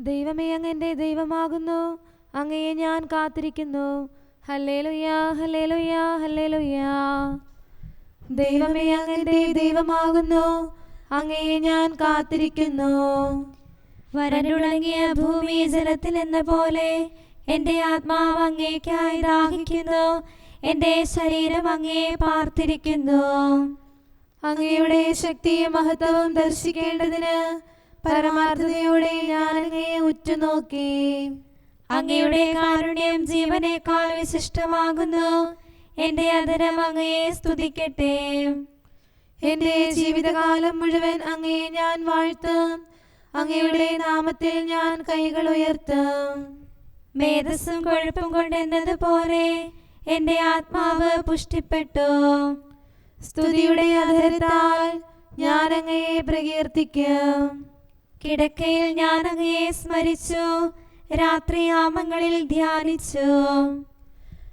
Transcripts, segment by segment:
ദൈവമേ അങ്ങ് എന്റെ ദൈവമാകുന്നു. അങ്ങയെ ഞാൻ കാത്തിരിക്കുന്നു. ഹല്ലേലുയാ ഹല്ലേലുയാ ഹല്ലേലുയാ. ദൈവമേ അങ്ങ് എന്റെ ദൈവമാകുന്നു. അങ്ങയെ ഞാൻ കാത്തിരിക്കുന്നു. വരണ്ടുണങ്ങിയ ഭൂമി ജലത്തിൽ എന്ന പോലെ എന്റെ ആത്മാവ് അങ്ങേക്കായി ദാഹിക്കുന്നു. എന്റെ ശരീരം അങ്ങേ പാർത്തിരിക്കുന്നു. അങ്ങയുടെ ശക്തിയും മഹത്വവും ദർശിക്കേണ്ടതിന് പരമാർത്ഥതയോടെ ഞാൻ അങ്ങയെ ഉറ്റുനോക്കി. അങ്ങയുടെ കാരുണ്യം ജീവനേക്കാൾ വിശിഷ്ടമാകുന്നു. എന്റെ അതരം അങ്ങയെ സ്തുതിക്കട്ടെ. എന്റെ ജീവിതകാലം മുഴുവൻ അങ്ങയെ ഞാൻ വാഴ്ത്തും. അങ്ങയുടെ നാമത്തിൽ ഞാൻ കൈകൾ ഉയർത്തും. മേധസ്സും കൊഴുപ്പും കൊണ്ടെന്നതുപോലെ എന്റെ ആത്മാവ് പുഷ്ടിപ്പെട്ടു. സ്തുതിയുടെ അധരത്താൽ ഞാൻ അങ്ങയെ പ്രകീർത്തിക്കും. കിടക്കയിൽ ഞാൻ അങ്ങയെ സ്മരിച്ചു രാത്രി ആമങ്ങളിൽ ധ്യാനിച്ചു.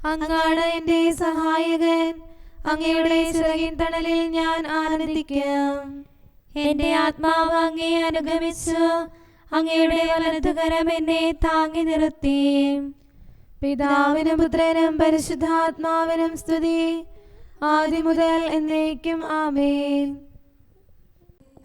അങ്ങാണ് എന്റെ സഹായകൻ അങ്ങയുടെ ചിറകിൻ തണലിൽ ഞാൻ ആനന്ദിക്കും. എന്റെ ആത്മാവ് അങ്ങേ അനുഗമിച്ചു അങ്ങയുടെ വലതുകരം എന്നെ താങ്ങി നിർത്തി. പിതാവിനും പുത്രനും പരിശുദ്ധാത്മാവിനും സ്തുതി ആദ്യം മുതൽ എന്നേക്കും ആമേൻ.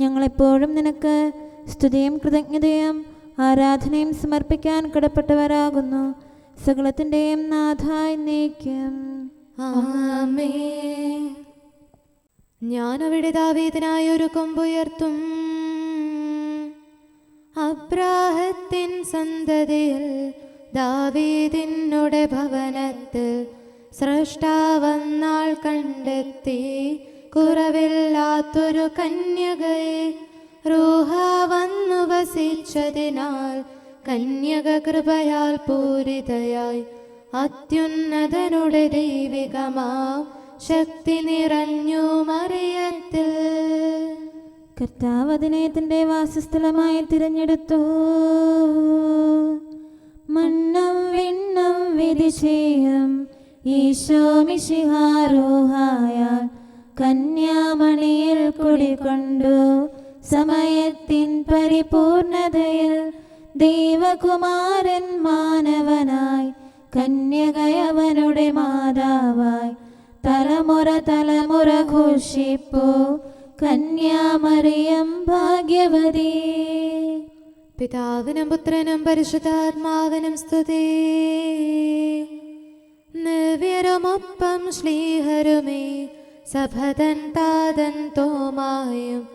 ഞങ്ങളെപ്പോഴും നിനക്ക് സ്തുതിയും കൃതജ്ഞതയും ആരാധനയും സമർപ്പിക്കാൻ കടപ്പെട്ടവരാകുന്നു. സകലത്തിന്റെയും നാഥായി ആമേൻ. ഞാൻ അവിടെ ദാവീദിനായി ഒരു കൊമ്പുയർത്തും അബ്രാഹത്തിൻ സന്തതിയിൽ ദാവീദിനുടെ ഭവനത്തിൽ സൃഷ്ടാവന്നാൾ കണ്ടെത്തി. കുറവില്ലാത്തൊരു കന്യകയെ റൂഹ വന്നു വസിച്ചതിനാൽ കന്യക കൃപയാൽ പൂരിതയായി. അത്യുന്നതനുടെ ദൈവികമാം ശക്തി നിറഞ്ഞു മറിയത്തിൽ. കർത്താവ് വാസസ്ഥലമായി തിരഞ്ഞെടുത്തു. മണ്ണം വിണ്ണം വിധിശേയം ഈശോ മിശിഹാരോഹായ കന്യാമണിയിൽ കുടികൊണ്ടു. സമയത്തിൻ പരിപൂർണതയിൽ ദൈവകുമാരൻ മാനവനായി കന്യകയവനുടെ മാതാവായി. തലമുറ തലമുറ ഘോഷിപ്പോ കന്യാമറിയം ഭാഗ്യവതി. പിതാവിനും പുത്രനും പരിശുദ്ധാത്മാവിനും സ്തുതി. നിവ്യരുമൊപ്പം ശ്ലീഹരുമേ സഭതൻ താതൻ തോമായും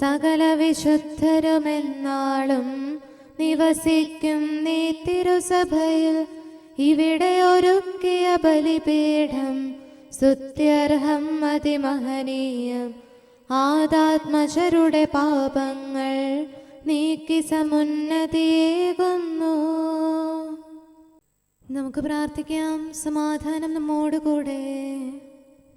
സകല വിശുദ്ധരുമെന്നാളും നിവസിക്കും നീ തിരുസഭയിൽ ഇവിടെ ഒരുക്കിയ ബലിപീഠം സ്തുത്യർഹം അതിമഹനീയം. ആദാത്മജരുടെ പാപങ്ങൾ നീക്കി സമുന്നതിയേകുന്നു. നമുക്ക് പ്രാർത്ഥിക്കാം. സമാധാനം നമ്മോടുകൂടെ.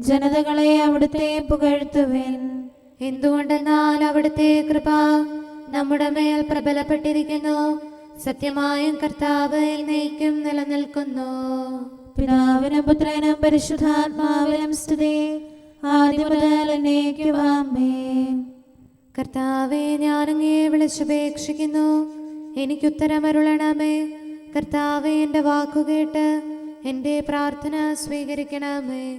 ജനതകളെ അവിടുത്തെ പുകഴ്ത്തുവേൻ. എന്തുകൊണ്ടെന്നാൽ അവിടുത്തെ കൃപ നമ്മുടെ മേൽ പ്രബലപ്പെട്ടിരിക്കുന്നു. സത്യമായും കർത്താവ് എന്നേക്കും നിലനിൽക്കുന്നു. പിതാവിനും പുത്രനും പരിശുദ്ധാത്മാവിനും സ്തുതി. ആദ്യം മുതൽ എന്നേക്കും കർത്താവെ ഞാനങ്ങേ വിളിച്ചപേക്ഷിക്കുന്നു. എനിക്കുത്തരമരുളണമേ കർത്താവെ എന്റെ വാക്കുകേട്ട് എന്റെ പ്രാർത്ഥന സ്വീകരിക്കണമേ.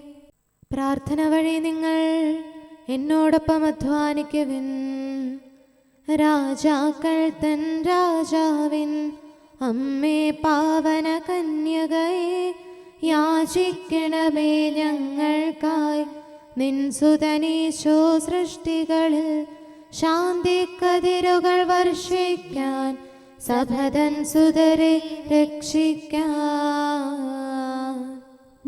പ്രാർത്ഥന വഴി നിങ്ങൾ എന്നോടൊപ്പം അധ്വാനിക്കുവിൻ. രാജാക്കൾ തൻ രാജാവിൻ. അമ്മേ പാവന കന്യകയെ യാചിക്കണമേ ഞങ്ങൾക്കായി. നിൻസുതനീശോ സൃഷ്ടികളിൽ ശാന്തി കതിരുകൾ വർഷിക്കാൻ സഭതൻ സുതരെ രക്ഷിക്കാൻ.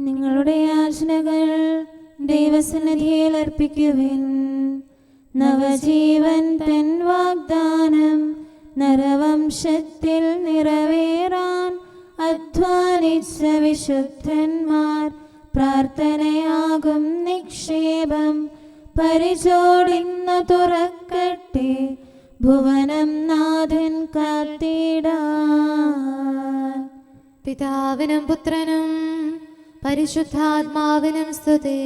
നിങ്ങളുടെ യാചനകൾ ദൈവസന്നിധിയിൽ അർപ്പിക്കുവിൻ. നവജീവൻ തൻ വാഗ്ദാനം നരവംശത്തിൽ നിറവേറാൻ അധ്വാനിച്ച വിശുദ്ധന്മാർ പ്രാർത്ഥനയാകും നിക്ഷേപം പരിചോടിന്നു തുറക്കട്ടെ ഭുവനം നാഥൻ കാത്തിടാൻ. പിതാവിനും പുത്രനും പരിശുദ്ധാത്മാവിനും സ്തുതി.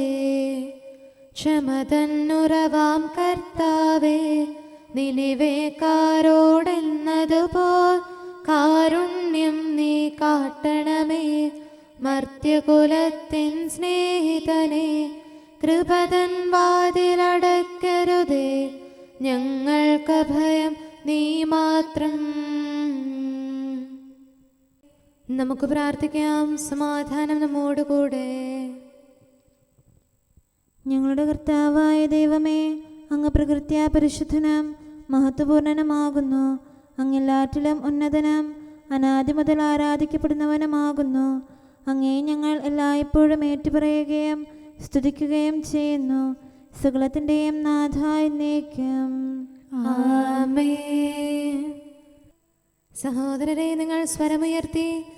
ക്ഷമതന്നുറവാം കർത്താവേ നിനിവേക്കാരോടെന്നതുപോൽ കാരുണ്യം നീ കാട്ടണമേ. മർത്യകുലത്തിൻ സ്നേഹിതനെ കൃപതൻ വാതിലടക്കരുതേ. ഞങ്ങൾക്ക് ഭയം നീ മാത്രം നമുക്ക് പ്രാർത്ഥിക്കാം. സമാധാനം നമ്മോടുകൂടെ ഞങ്ങളുടെ കർത്താവായ ദൈവമേ അങ്ങ് പ്രകൃത്യാ പരിശുദ്ധനം മഹത്വപൂർണനമാകുന്നു. അങ്ങെല്ലാറ്റിലും ഉന്നതനം അനാദി മുതൽ ആരാധിക്കപ്പെടുന്നവനുമാകുന്നു. അങ്ങേ ഞങ്ങൾ എല്ലായ്പ്പോഴും ഏറ്റുപറയുകയും സ്തുതിക്കുകയും ചെയ്യുന്നു. സകലത്തിന്റെയും നാഥായി നീക്കം ആമേൻ. സഹോദരരെ നിങ്ങൾ സ്വരമുയർത്തി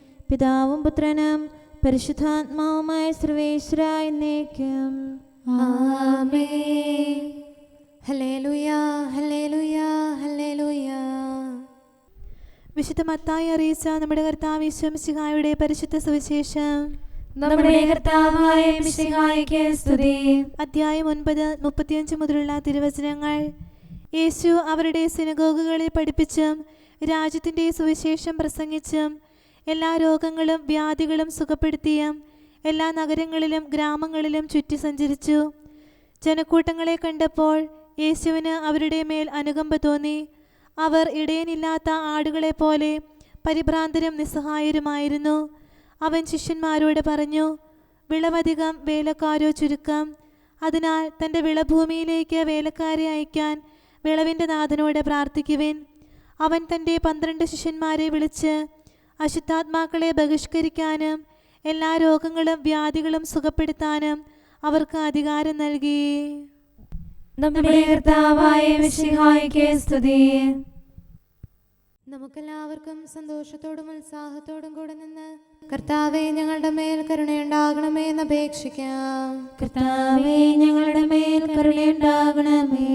പിതാവും പുത്രനും പരിശുദ്ധാത്മാവുമായ സർവേശ്വര എന്നേക്കും. വിശുദ്ധ മത്തായി അറിയിച്ച നമ്മുടെ കർത്താവ് വിശ്വംസിഹായുടെ പരിശുദ്ധ സുവിശേഷം. നമ്മുടെ കർത്താവായ മിശിഹായിക്ക് സ്തുതി. അധ്യായം ഒൻപത് മുപ്പത്തിയഞ്ച് മുതലുള്ള തിരുവചനങ്ങൾ. യേശു അവരുടെ സിനഗോഗുകളിൽ പഠിപ്പിച്ചും രാജ്യത്തിന്റെ സുവിശേഷം പ്രസംഗിച്ചും എല്ലാ രോഗങ്ങളും വ്യാധികളും സുഖപ്പെടുത്തിയ എല്ലാ നഗരങ്ങളിലും ഗ്രാമങ്ങളിലും ചുറ്റി സഞ്ചരിച്ചു. ജനക്കൂട്ടങ്ങളെ കണ്ടപ്പോൾ യേശുവിന് അവരുടെ മേൽ അനുകമ്പ തോന്നി. അവർ ഇടയനില്ലാത്ത ആടുകളെ പോലെ പരിഭ്രാന്തരും നിസ്സഹായരുമായിരുന്നു. അവൻ ശിഷ്യന്മാരോട് പറഞ്ഞു വിളവധികം വേലക്കാരോ ചുരുക്കം. അതിനാൽ തന്റെ വിളഭൂമിയിലേക്ക് വേലക്കാരെ അയക്കാൻ വിളവിന്റെ നാഥനോട് പ്രാർത്ഥിക്കുവിൻ. അവൻ തന്റെ പന്ത്രണ്ട് ശിഷ്യന്മാരെ വിളിച്ച് അശുദ്ധാത്മാക്കളെ ബഹിഷ്കരിക്കാനും എല്ലാ രോഗങ്ങളും വ്യാധികളും സുഖപ്പെടുത്താനും അവർക്ക് അധികാരം നൽകി. നമ്മുടെ കർത്താവായ മിശിഹായിക്ക് സ്തുതി. നമുക്കെല്ലാവർക്കും സന്തോഷത്തോടും ഉത്സാഹത്തോടും കൂടെ നിന്ന് കർത്താവെ ഞങ്ങളുടെ മേൽ കരുണയുണ്ടാകണമേ എന്ന് അപേക്ഷിക്കാം. കർത്താവേ ഞങ്ങളുടെ മേൽ കരുണയുണ്ടാകണമേ.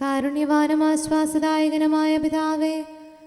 കാരുണ്യവാനും ആശ്വാസദായകനുമായ പിതാവേ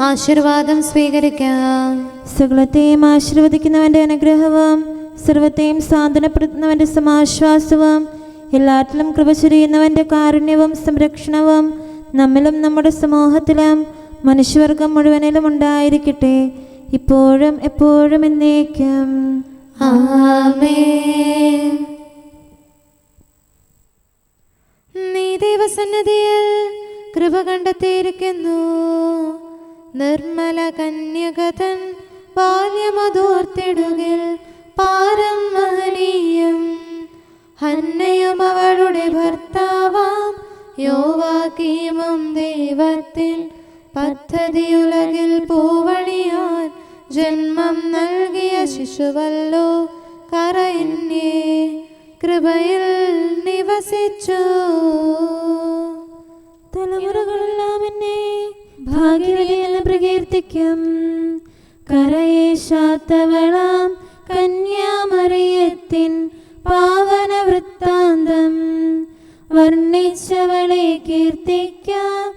ആശീർവാദം സ്വീകരിക്കാം. സകലത്തെയും ആശീർവദിക്കുന്നവന്റെ അനുഗ്രഹവും സർവത്തെയും സാന്ത്വനപ്പെടുത്തുന്നവന്റെ സമാശ്വാസവും എല്ലാറ്റിലും കൃപ ചൊരിയുന്നവന്റെ കാരുണ്യവും സംരക്ഷണവും നമ്മിലും നമ്മുടെ സമൂഹത്തിലും മനുഷ്യവർഗം മുഴുവനിലും ഉണ്ടായിരിക്കട്ടെ. ഇപ്പോഴും എപ്പോഴും എന്നേക്കും. നീ ദൈവസന്നതിയിൽ കൃപ കണ്ടെത്തിയിരിക്കുന്നു. നിർമ്മല കന്യകതൻ ബാല്യമതോർത്തിടുകിൽ പാരം മഹനീയം ഹന്നയും അവളുടെ ഭർത്താവാം യോവാക്കീമും ദൈവത്തിൽ പദ്ധതിയുലകിൽ പൂവണിയാൻ ജന്മം നൽകിയ ശിശുവല്ലോ കറയന്യേ കൃപയിൽ നിവസിച്ചു. തലമുറകളെല്ലാം എന്നെ ഭാഗ്യവതി എന്ന് പ്രകീർത്തിക്കും. കരയേശാത്തവളാം കന്യാമറിയത്തിൻ പാവന വൃത്താന്തം വർണിച്ചവളെ കീർത്തിക്കാം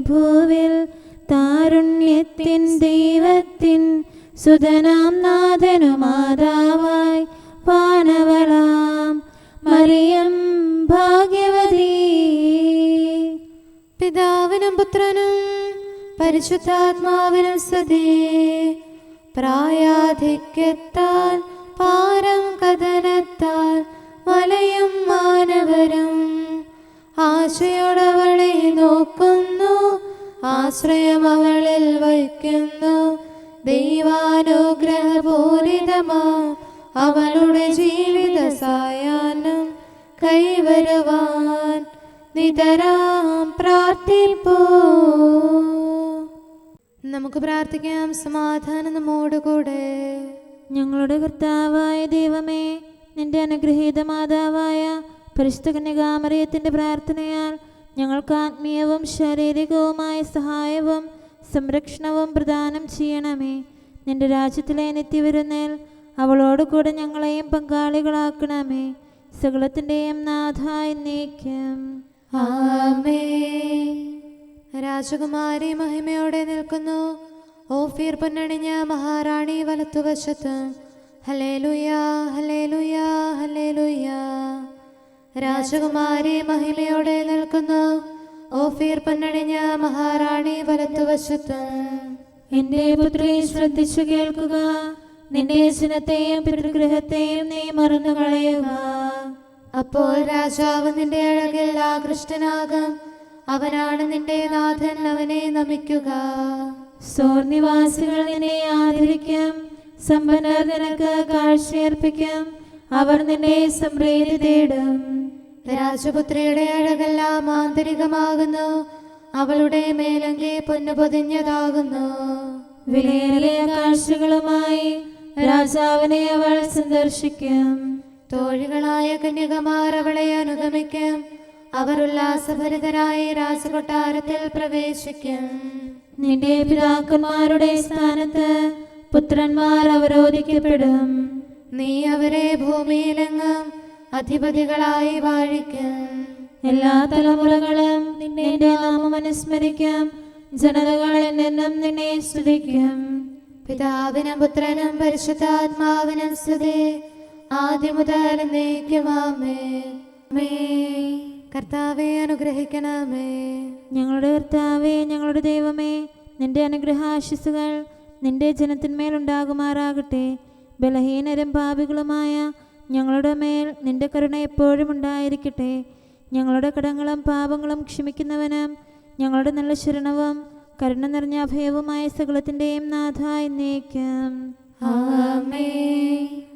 ഭൂവിൽ താരുണ്യത്തിൻ ദൈവത്തിൻ സുതനാം നാഥനു മാതാവായി പാനവളാം മറിയം പുത്രനും പരിശുദ്ധാത്മാവിനും സ്തുതി. പ്രായാധിക്യത്താൽ പാരം കഥനത്താൽ മലയും മാനവരും ആശയോടവളെ നോക്കുന്നു ആശ്രയം അവളിൽ വയ്ക്കുന്നു. ദൈവാനുഗ്രഹപൂരിതമാ അവളുടെ ജീവിത സായാഹ്നം കൈവരുവാൻ. നിതരാം പ്രാർത്ഥിപ്പൂ നമുക്ക് പ്രാർത്ഥിക്കാം. സമാധാനം നമ്മോടുകൂടെ ഞങ്ങളുടെ കർത്താവായ ദൈവമേ നിന്റെ അനുഗ്രഹീത മാതാവായ പരിശുദ്ധ കന്യകാമറിയത്തിന്റെ പ്രാർത്ഥനയാൽ ഞങ്ങൾക്ക് ആത്മീയവും ശാരീരികവുമായ സഹായവും സംരക്ഷണവും പ്രദാനം ചെയ്യണമേ. നിന്റെ രാജ്യത്തിലെ നിത്യവിരുന്നേൽ അവളോട് കൂടെ ഞങ്ങളെയും പങ്കാളികളാക്കണമേ. സകലത്തിന്റെയും നാഥായി നീക്കം രാജകുമാരി മഹിമയോടെ നിൽക്കുന്നു. ഓഫീർ പൊന്നണിഞ്ഞ മഹാറാണി വലത്തുവശത്ത് ഹലേലുയാ രാജകുമാരി മഹിമയോടെ നിൽക്കുന്നു. ഓഫീർ പൊന്നണിഞ്ഞ മഹാറാണി വലത്തുവശത്ത് എന്റെ പുത്രി ശ്രദ്ധിച്ചു കേൾക്കുക. നിന്റെ ജനത്തെയും പിതൃഗൃഹത്തെയും നീ മറന്നു കളയുക അപ്പോൾ രാജാവ് നിന്റെ അഴകിൽ ആകൃഷ്ടനാകും. അവനാണ് നിന്റെ നാഥൻ അവനെ നമിക്കുക. സോർനിവാസികൾ നിന്നെ ആദരിക്കും. സമ്പന്നർ നിനക്ക് കാഴ്ചയർപ്പിക്കും. അവർ നിന്നെ സംപ്രീതി തേടും. രാജപുത്രിയുടെ അഴകെല്ലാം ആന്തരികമാകുന്നു. അവളുടെ മേലങ്കി പൊന്നു പൊതിഞ്ഞതാകുന്നു വിലയേറിയ കാഴ്ചകളുമായി രാജാവിനെ അവൾ സന്ദർശിക്കും. തോഴികളായ കന്യകമാർ അവളെ അനുഗമിക്കും. അവർ ഉല്ലാസഭരിതരായി രാജകൊട്ടാരത്തിൽ പ്രവേശിക്കും. നിന്റെ പിതാക്കന്മാരുടെ സ്ഥാനത്ത് പുത്രന്മാർ അവരോധിക്കപ്പെടും. നീ അവരെ ഭൂമിയിലെങ്ങും അധിപതികളായി വാഴിക്കും. എല്ലാ തലമുറകളും നിന്റെ നാമം അനുസ്മരിക്കും. ജനതകൾ എന്നെന്നും നിന്നെ സ്തുതിക്കും. പിതാവിനും പുത്രനും പരിശുദ്ധാത്മാവിനും സ്തുതി. ആദ്യം മുതൽ എന്നേക്കുമാമേ മേ കർത്താവെ അനുഗ്രഹിക്കണമേ. ഞങ്ങളുടെ കർത്താവേ ഞങ്ങളുടെ ദൈവമേ നിന്റെ അനുഗ്രഹാശിസുകൾ നിന്റെ ജനത്തിന്മേലുണ്ടാകുമാറാകട്ടെ ബലഹീനരും പാപികളുമായ ഞങ്ങളുടെ മേൽ നിന്റെ കരുണ എപ്പോഴും ഉണ്ടായിരിക്കട്ടെ. ഞങ്ങളുടെ കടങ്ങളും പാപങ്ങളും ക്ഷമിക്കുന്നവനും ഞങ്ങളുടെ നല്ല ശരണവും കരുണ നിറഞ്ഞ അഭയവുമായ സകലത്തിന്റെയും നാഥ എന്നേക്കും. ആമേ